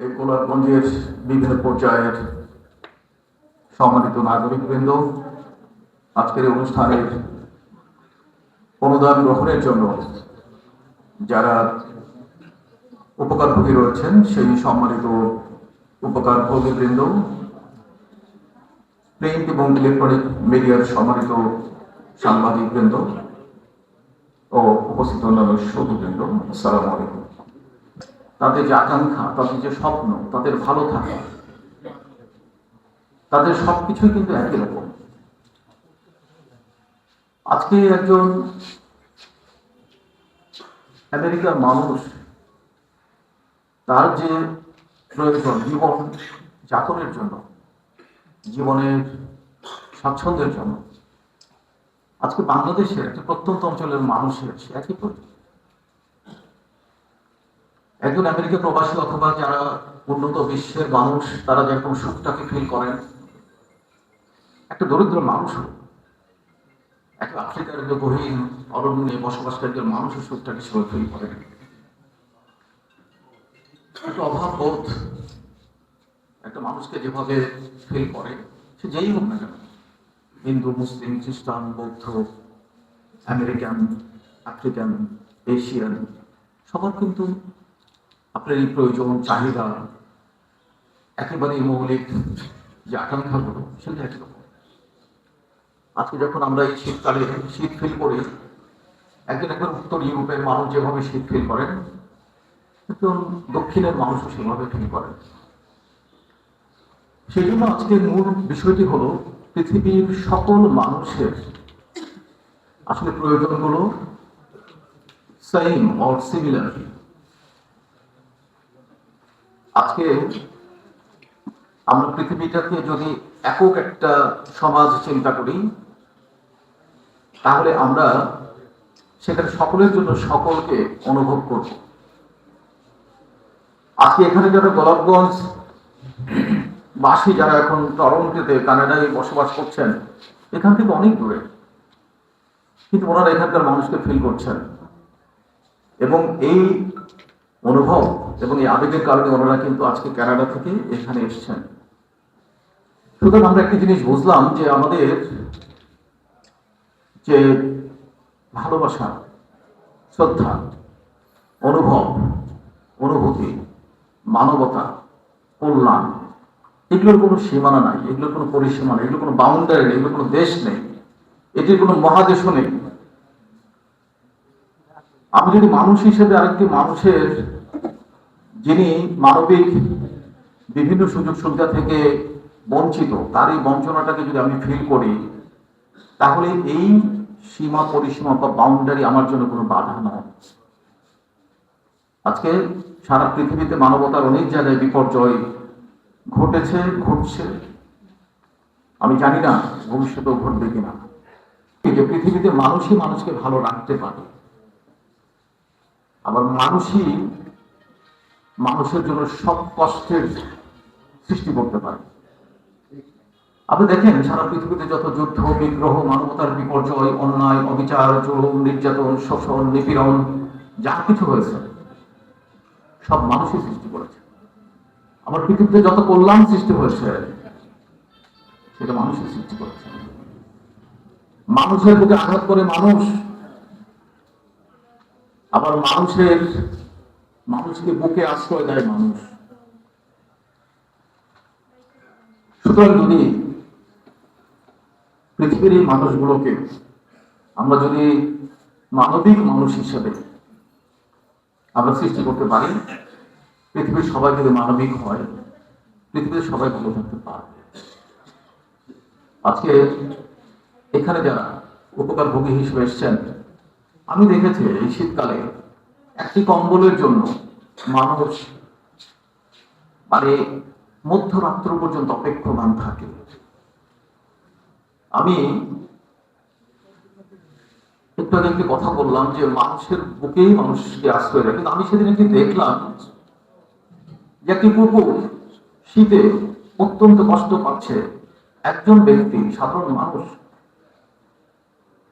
এই গোলাপগঞ্জের বিভিন্ন পর্যায়ের সম্মানিত নাগরিকবৃন্দ, আজকের এই অনুষ্ঠানের অনুদান গ্রহণের জন্য যারা উপকারভোগী রয়েছেন, সেই সম্মানিত উপকারভোগীবৃন্দ, প্রিন্ট এবং ইলেকট্রনিক মিডিয়ার সম্মানিত সাংবাদিক সাংবাদিকবৃন্দ ও উপস্থিত অন্যান্য সুদীবৃন্দ আসসালামু আলাইকুম। তাদের যে আকাঙ্ক্ষা, তাদের যে স্বপ্ন, তাদের ভালো থাকা, তাদের সবকিছুই কিন্তু একই রকম। আজকে একজন আমেরিকার মানুষ, তার যে প্রয়োজন, জীবন যাপনের জন্য, জীবনের স্বাচ্ছন্দ্যের জন্য, আজকে বাংলাদেশের একটা প্রত্যন্ত অঞ্চলের মানুষের সে একই প্রয়োজন। একজন আমেরিকা প্রবাসী অথবা যারা উন্নত বিশ্বের মানুষ, তারা যেরকম সুখটাকে ফিল করেন, একটা দরিদ্র মানুষ একটা আফ্রিকার যে গহীন, অরণ্যে বসবাসকারী একজন মানুষের সুখটাকে সে ফিল করেন। একটা অভাব বোধ একটা মানুষকে যেভাবে ফিল করে, সে যেই হোক না কেন, হিন্দু, মুসলিম, খ্রিস্টান, বৌদ্ধ, আমেরিকান, আফ্রিকান, এশিয়ান, সবার কিন্তু আপনার এই প্রয়োজন, চাহিদা। একেবারেই মৌলিক যে আকাঙ্ক্ষাগুলো সেগুলো একই রকম। আজকে যখন আমরা এই শীতকালে শীত ফিল করি একজন একজন উত্তর ইউরোপের মানুষ যেভাবে শীত ফিল করেন একজন দক্ষিণের মানুষও সেভাবে ফিল করেন। সেই জন্য আজকের মূল বিষয়টি হলো, পৃথিবীর সকল মানুষের আসলে প্রয়োজনগুলো সেম অর সিমিলার আজকে আমরা পৃথিবীটাকে যদি একক একটা সমাজ চিন্তা করি, তাহলে আমরা সেখানে সকলের জন্য সকলকে অনুভব করব। আজকে এখানে যারা গোলাপগঞ্জ বাসী যারা এখন টরন্টোতে কানাডায় বসবাস করছেন, এখান থেকে অনেক দূরে। কিন্তু ওনারা এখানকার মানুষকে ফিল করছেন। এবং এই অনুভব এবং এই আবেগের কারণে ওনারা কিন্তু আজকে কানাডা থেকে এখানে এসছেন। সুতরাং আমরা একটি জিনিস বুঝলাম যে আমাদের যে ভালোবাসা, শ্রদ্ধা, অনুভব, অনুভূতি, মানবতা, কল্যাণ, এগুলোর কোনো সীমানা নাই, এগুলোর কোনো পরিসীমা নেই, এগুলোর কোনো বাউন্ডারি নেই, এগুলোর কোনো দেশ নেই, এটির কোনো মহাদেশও নেই। আমি যদি মানুষ হিসেবে আরেকটি মানুষের যিনি মানবিক বিভিন্ন সুযোগ সুবিধা থেকে বঞ্চিত, তার এই বঞ্চনাটাকে যদি আমি ফিল করি, তাহলে এই সীমা পরিসীমা বা বাউন্ডারি আমার জন্য কোনো বাধা নয়। আজকে সারা পৃথিবীতে মানবতার অনেক জায়গায় বিপর্যয় ঘটেছে, ঘটছে। আমি জানি না ভবিষ্যতেও ঘটবে কিনা। যে পৃথিবীতে মানুষই মানুষকে ভালো রাখতে পারে। আবার মানুষই মানুষের জন্য সব কষ্টের সৃষ্টি করতে পারে। আপনি দেখেন, সারা পৃথিবীতে যত যুদ্ধ, বিগ্রহ, মানবতার বিপর্যয়, অন্যায়, অবিচার, জুলুম, নির্যাতন, শোষণ, নিপীড়ন, যা কিছু হয়েছে, সব মানুষই সৃষ্টি করেছে। আমার পৃথিবীতে যত কল্যাণ সৃষ্টি হয়েছে, সেটা মানুষই সৃষ্টি করেছে। মানুষের বুকে আঘাত করে মানুষ, আবার মানুষের মানুষকে বুকে আশ্রয় দেয় মানুষ। সুতরাং যদি পৃথিবীর এই মানুষগুলোকে আমরা যদি মানবিক মানুষ হিসেবে আমরা সৃষ্টি করতে পারি, পৃথিবীর সবাই যদি মানবিক হয়, পৃথিবীর সবাই ভালো থাকতে পারবে। আজকে এখানে যারা উপকারভোগী হিসেবে এসছেন, আমি দেখেছি এই শীতকালে একটি কম্বলের জন্য মানুষ মানে মধ্যরাত্র পর্যন্ত অপেক্ষমান থাকে। আমি একটু আগে একটি কথা বললাম যে মানুষের বুকেই মানুষকে আশ্রয় কিন্তু আমি সেদিন একটি দেখলাম যে একটি কুকুর শীতে অত্যন্ত কষ্ট পাচ্ছে। একজন ব্যক্তি, সাধারণ মানুষ,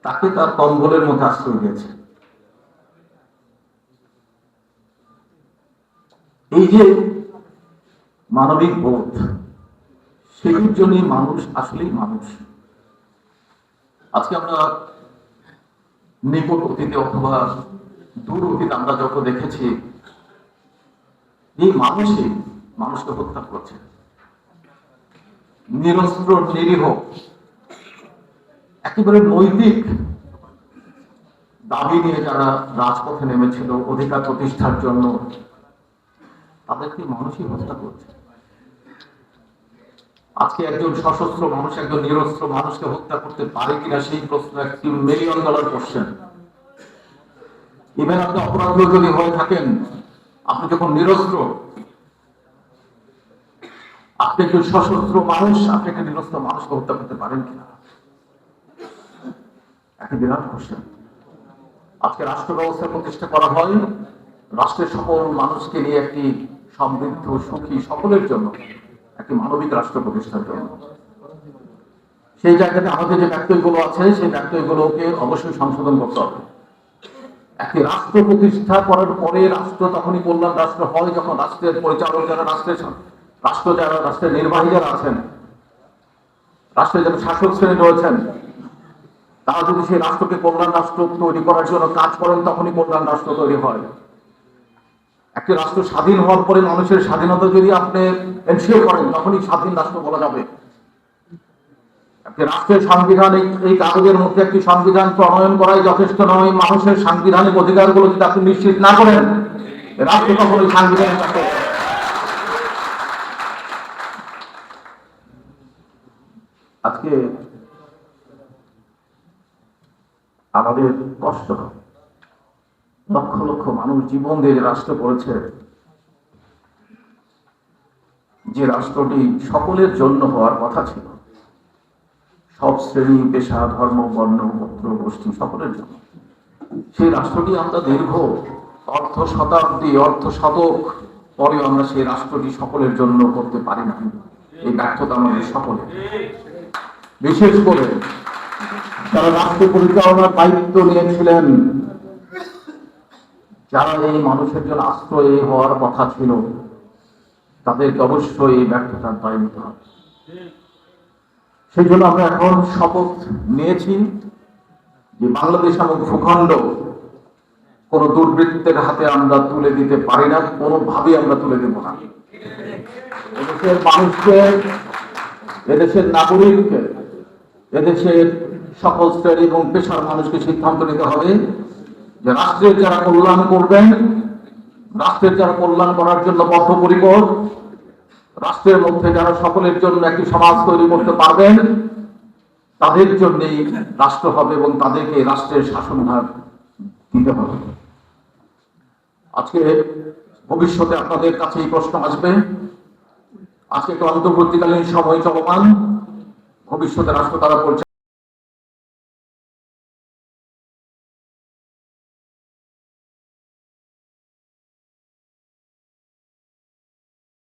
তাকে তার কম্বলের মধ্যে আশ্রয় দিয়েছে। এই যে মানবিক বোধ সেগুলোর জন্যই মানুষ আসলেই মানুষ। আজকে আমরা নিকট অতীতে অথবা দূর অতীত আমরা যত দেখেছি, এই মানুষই মানুষকে হত্যা করছে। নিরস্ত্র, নিরীহ, একেবারে নৈতিক দাবি নিয়ে যারা রাজপথে নেমেছিল, অধিকার প্রতিষ্ঠার জন্য তাদেরকে মানুষই হত্যা করছে। আজকে একজন সশস্ত্র মানুষ, একজন নিরস্ত্র মানুষকে হত্যা করতে পারে কিনা সেই প্রশ্ন একটি মিলিয়ন ডলার কোশ্চেন ইভেন আপনি অপরাধ যদি হয়ে থাকেন, আপনি যখন নিরস্ত্র, আপনি একজন সশস্ত্র মানুষ, আপনি একটা নিরস্ত্র মানুষকে হত্যা করতে পারেন কিনা? একটা বিরাট কোশ্চেন আজকে রাষ্ট্র ব্যবস্থা প্রতিষ্ঠা করা হয়, রাষ্ট্রের সকল মানুষকে নিয়ে একটি সমৃদ্ধ, সুখী সকলের জন্য একটি মানবিক রাষ্ট্র প্রতিষ্ঠার জন্য। সেই জায়গাতে আমাদের যে ব্যক্তগুলো আছে, সেই ব্যক্তগুলোকে অবশ্যই সংশোধন করতে হবে। একটি রাষ্ট্র প্রতিষ্ঠা করার পরে রাষ্ট্র তখনই কল্যাণ রাষ্ট্র হয়, যখন রাষ্ট্রের পরিচালক যারা, রাষ্ট্রের রাষ্ট্র যারা, রাষ্ট্রের নির্বাহী যারা আছেন, রাষ্ট্রের যারা শাসক শ্রেণি রয়েছেন, তারা যদি সেই রাষ্ট্রকে কল্যাণ রাষ্ট্র তৈরি করার জন্য কাজ করেন, তখনই কল্যাণ রাষ্ট্র তৈরি হয়। একটি রাষ্ট্র স্বাধীন হওয়ার পরে মানুষের স্বাধীনতা যদি আপনি এনশিওর করেন, তখনই স্বাধীন রাষ্ট্র বলা যাবে একটি রাষ্ট্রের সাংবিধান, এই- কাগজের মধ্যে একটি সংবিধান প্রণয়ন করাই যথেষ্ট নয় মানুষের সাংবিধানিক অধিকারগুলো যদি আপনি নিশ্চিত না করেন, রাষ্ট্র কখনোই সাংবিধানিক রাষ্ট্র আজকে আমাদের কষ্ট হয়। লক্ষ লক্ষ মানুষ জীবন দিয়ে রাষ্ট্র করেছে, যে রাষ্ট্রটি সকলের জন্য হওয়ার কথা ছিল। সব শ্রেণি, পেশা, ধর্ম, বর্ণ, গোত্র, গোষ্ঠী সকলের জন্য। সেই রাষ্ট্রটি আমরা দীর্ঘ অর্ধ শতাব্দী অর্ধ শতক পরে আমরা সেই রাষ্ট্রটি সকলের জন্য করতে পারি না। এই ব্যর্থতা আমাদের সকলের। বিশেষ করে যারা রাষ্ট্র পরিচালনার দায়িত্ব নিয়েছিলেন যারা এই মানুষের জন্য আশ্রয় হওয়ার কথা ছিল, তাদেরকে অবশ্যই এই ব্যর্থতার দায় নিতে হবে। সেই জন্য আমরা এখন শপথ নিয়েছি যে বাংলাদেশ এবং ভূখণ্ড কোন দুর্বৃত্তের হাতে আমরা তুলে দিতে পারি না, কোনোভাবেই আমরা তুলে দেব না। এদেশের মানুষকে, এদেশের নাগরিককে, এদেশের সকল শ্রেণি এবং পেশার মানুষকে সিদ্ধান্ত নিতে হবে যে রাষ্ট্রের যারা কল্যাণ করবেন, রাষ্ট্রের যারা কল্যাণ করার জন্য বদ্ধপরিকর রাষ্ট্রের মধ্যে যারা সকলের জন্য একটি সমাজ তৈরি করতে পারবেন, তাদের জন্যই রাষ্ট্র হবে এবং তাদেরকে রাষ্ট্রের শাসনভার দিতে হবে। আজকে ভবিষ্যতে আপনাদের কাছে এই প্রশ্ন আসবে। আজকে একটা অন্তর্বর্তীকালীন সময় চলমান। ভবিষ্যতে রাষ্ট্র তারা পরিচালনা